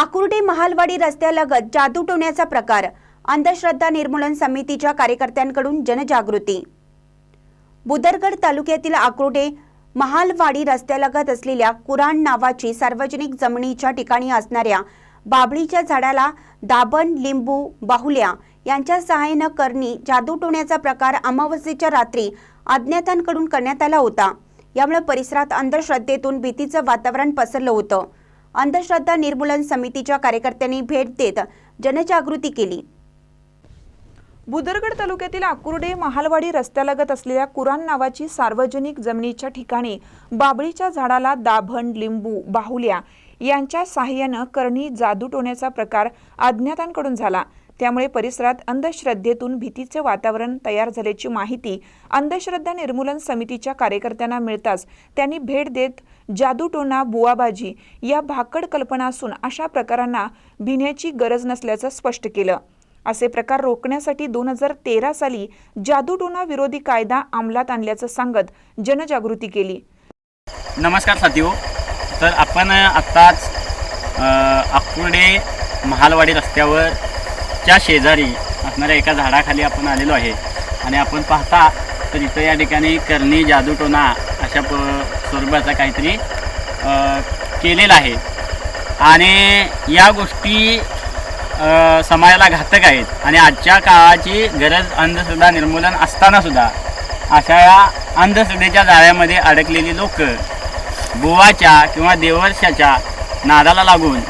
आकुर्डी महालवाडी रस्त्यालगत जादूटोण्याचा प्रकार अंधश्रद्धा निर्मूलन समितीच्या कार्यकर्त्यांकडून जनजागृती. बुदरगड तालुक्यातील आकुर्डे महालवाडी रस्त्यालगत असलेल्या कुराण नावाची सार्वजनिक जमिनीच्या ठिकाणी असणाऱ्या बाभळीच्या झाडाला दाबण लिंबू बाहुल्या यांच्या सहाय्यानं करणी जादूटोण्याचा प्रकार अमावस्येच्या रात्री अज्ञातांकडून करण्यात आला होता. यामुळे परिसरात अंधश्रद्धेतून भीतीचं वातावरण पसरलं होतं. अंधश्रद्धा निर्मूलन समितीच्या कार्यकर्त्यांनी भेट देत जनजागृती केली. बुदरगड तालुक्यातील आकुर्डे महालवाडी रस्त्यालगत असलेल्या कुराण नावाची सार्वजनिक जमिनीच्या ठिकाणी बाबळीच्या झाडाला दाभण लिंबू बाहुल्या यांच्या साह्यानं करणी जादू टोण्याचा प्रकार अज्ञातांकडून झाला. त्यामुळे परिसरात अंधश्रद्धेतून भीतीचे वातावरण तयार झाल्याची माहिती अंधश्रद्धा निर्मूलन समितीच्या कार्यकर्त्यांना मिळताच त्यांनी भेट देत जादूटोना बुवाबाजी या भाकड कल्पना असून अशा प्रकारांना भिण्याची गरज नसल्याचं स्पष्ट केलं. असे प्रकार रोखण्यासाठी दोन हजार तेरा साली जादूटोना विरोधी कायदा अंमलात आणल्याचं सांगत जनजागृती केली. नमस्कार साथीहो. तर आपण आत्ताच अ, महालवाडी रस्त्यावर च्या शेजारी असणाऱ्या एका झाडाखाली आपण आलेलो आहे. आणि आपण पाहता तर इथं या ठिकाणी करणी जादूटोना अशा प स्वरूपाचा काहीतरी केलेला आहे. आणि या गोष्टी समाजाला घातक आहेत. आणि आजच्या काळाची गरज अंधश्रद्धा निर्मूलन असतानासुद्धा अशा या अंधश्रद्धेच्या जाळ्यामध्ये अडकलेली लोक बुवाच्या किंवा देवर्षाच्या नादाला लागून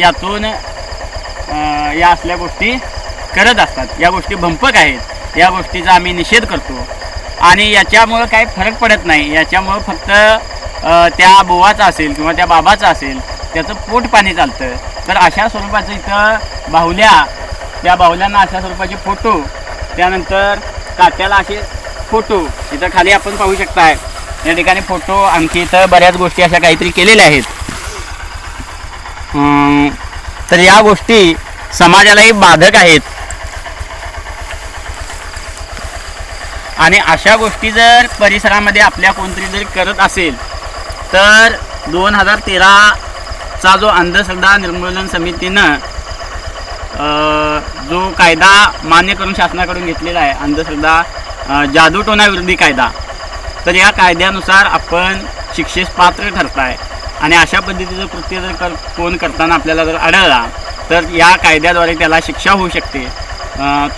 यातून या असल्या गोष्टी करत असतात. या गोष्टी भंपक आहेत. या गोष्टीचा आम्ही निषेध करतो. आणि याच्यामुळं काही फरक पडत नाही. याच्यामुळं फक्त त्या बोवाचा असेल किंवा त्या बाबाचा असेल त्याचं पोट पाणी चालतं. तर अशा स्वरूपाचं इथं बाहुल्या त्या बाहुल्यांना अशा स्वरूपाचे फोटो त्यानंतर काट्याला असे फोटो इथं खाली आपण पाहू शकताय. या ठिकाणी फोटो आणखी इथं बऱ्याच गोष्टी अशा काहीतरी केलेल्या आहेत. तर या गोष्टी समाजालाही बाधक आहेत. आणि अशा गोष्टी जर परिसरामध्ये आपल्या कोणतरी जर करत असेल तर दोन हजार तेराचा जो अंधश्रद्धा निर्मूलन समितीनं जो कायदा मान्य करून शासनाकडून घेतलेला आहे अंधश्रद्धा जादूटोनाविरोधी कायदा तर या कायद्यानुसार आपण शिक्षेस पात्र ठरताय. आणि अशा पद्धतीचं कृत्य जर कर कोण करताना आपल्याला जर आढळला तर या कायद्याद्वारे त्याला शिक्षा होऊ शकते.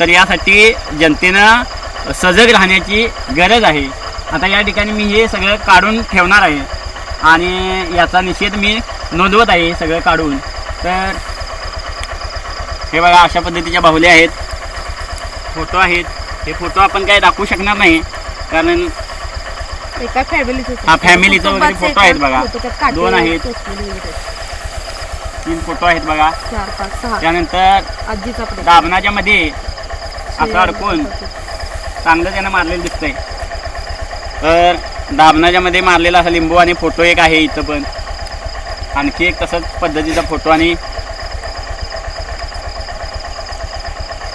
तर यासाठी जनतेनं सजग राहण्याची गरज आहे. आता या ठिकाणी मी हे सगळं काढून ठेवणार आहे. आणि याचा निषेध मी नोंदवत आहे हे सगळं काढून. तर हे बघा अशा पद्धतीच्या बाहुल्या आहेत. फोटो आहेत. हे फोटो आपण काय दाखवू शकणार नाही कारण एका फॅमिलीचे हा, फॅमिलीचे वगैरे फोटो आहेत बघा. दोन आहेत. तीन फोटो आहेत बघा. चार पाच सहा. त्यानंतर आजीचा प्रेम. दाबणाच्या मध्ये असं अडकून चांगलं त्यानं मारलेलं दिसतंय. तर दाबणाच्या मध्ये मारलेला असा लिंबू आणि फोटो एक आहे इथं पण. आणखी एक तसंच पद्धतीचा फोटो आणि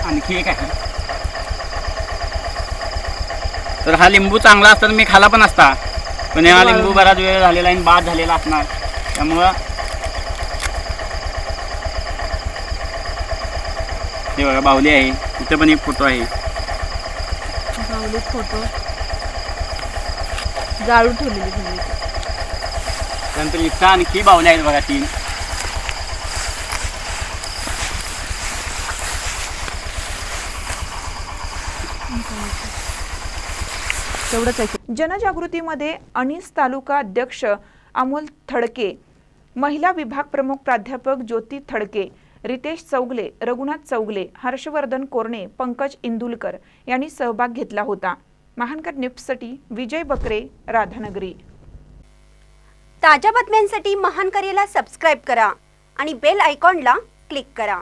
आणखी एक आहे. तर हा लिंबू चांगला असता तर मी खाला पण असता. पण हा लिंबू बराच वेळ झालेला आहे आणि बाद झालेला असणार. त्यामुळं हे बघा बाहुली आहे. इथं पण एक फोटो आहे. बाहुलीत फोटो. जाळून ठेवलेली त्यानंतर इथं आणखी बाहुल्या आहेत बघा तीन. तेवढंच आहे जनजागृतीमध्ये अनिस तालुका अध्यक्ष अमोल थडके महिला विभाग प्रमुख प्राध्यापक ज्योती थडके रितेश चौगले रघुनाथ चौगले हर्षवर्धन कोरणे पंकज इंदुलकर यांनी सहभाग घेतला होता. महानकर निफ्टसाठी विजय बकरे राधानगरी. ताज्या बातम्यांसाठी महानकरेला सबस्क्राईब करा आणि बेल आयकॉनला क्लिक करा.